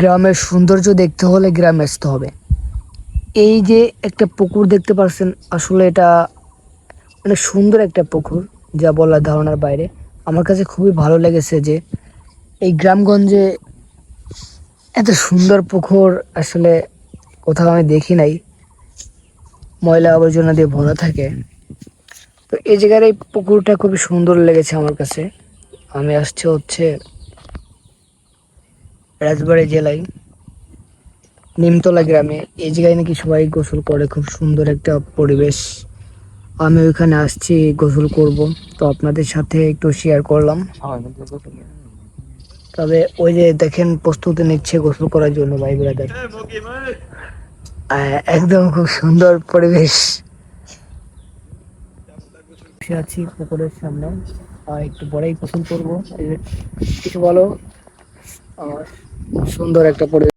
গ্রামের সৌন্দর্য দেখতে হলে গ্রামে আসতে হবে। এই যে একটা পুকুর দেখতে পাচ্ছেন আসলে এটা মানে সুন্দর একটা পুকুর, যা বলার ধারণার বাইরে। আমার কাছে খুবই ভালো লেগেছে যে এই গ্রামগঞ্জে এত সুন্দর পুকুর, আসলে কোথাও আমি দেখি নাই। ময়লা আবর্জনা দিয়ে ভরা থাকে। তো এই জায়গার এই পুকুরটা খুবই সুন্দর লেগেছে আমার কাছে। আমি আসছে হচ্ছে রাজবাড়ী জেলায় নিমতলা গ্রামে এই জায়গায় নাকি সবাই গোসল করে, খুব সুন্দর একটা পরিবেশ। আমি ওইখানে আসছি, গোসল করব। তো আপনাদের সাথে একটু শেয়ার করলাম। তবে ওই যে দেখেন, প্রস্তুতি নিচ্ছে গোসল করার জন্য, ভাই ব্রাদার একদম খুব সুন্দর পরিবেশ। আছি পুকুরের সামনে। আর একটু পরেই গোসল করব। কিছু বলো? সুন্দর একটা পরিবেশ।